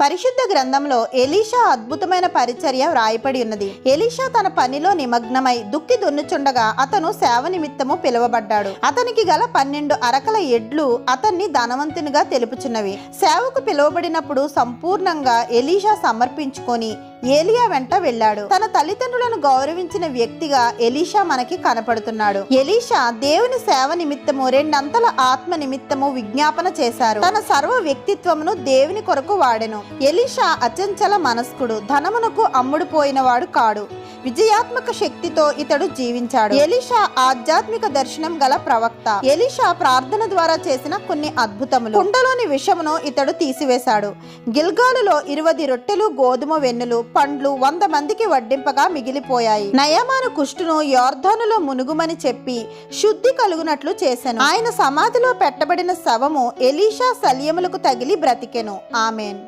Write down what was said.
పరిశుద్ధ గ్రంథంలో ఎలీషా అద్భుతమైన పరిచర్య వ్రాయపడి ఉన్నది. ఎలీషా తన పనిలో నిమగ్నమై దుక్కి దున్నుచుండగా అతను సేవ నిమిత్తము పిలువబడ్డాడు. అతనికి గల పన్నెండు అరకల ఎడ్లు అతన్ని ధనవంతునిగా తెలుపుచున్నవి. సేవకు పిలువబడినప్పుడు సంపూర్ణంగా ఎలీషా సమర్పించుకొని ఏలియా వెంట వెళ్ళాడు. తన తల్లిదండ్రులను గౌరవించిన వ్యక్తిగా ఎలీషా మనకి కనపడుతున్నాడు. ఎలీషా దేవుని సేవ నిమిత్తము రెండంతల ఆత్మ నిమిత్తము విజ్ఞాపన చేశారు. తన సర్వ వ్యక్తిత్వమును దేవుని కొరకు వాడెను. ఎలీషా అచంచల మనస్కుడు ధనమునకు అమ్ముడు పోయినవాడు కాడు. విజయాత్మక శక్తితో ఇతడు జీవించాడు. ఎలీషా ఆధ్యాత్మిక దర్శనం గల ప్రవక్త. ఎలీషా ప్రార్థన ద్వారా చేసిన కొన్ని అద్భుతములు. కుండలోని విషమును ఇతడు తీసివేశాడు. గిల్గాలులో ఇరువది రొట్టెలు గోధుమ వెన్నులు పండ్లు వంద మందికి వడ్డింపగా మిగిలిపోయాయి. నయమాను కుష్టును యోర్ధనులో మునుగుమని చెప్పి శుద్ధి కలుగునట్లు చేశాను ఆయన సమాధిలో పెట్టబడిన శవము ఎలీషా సలియములకు తగిలి బ్రతికెను. ఆమెన్.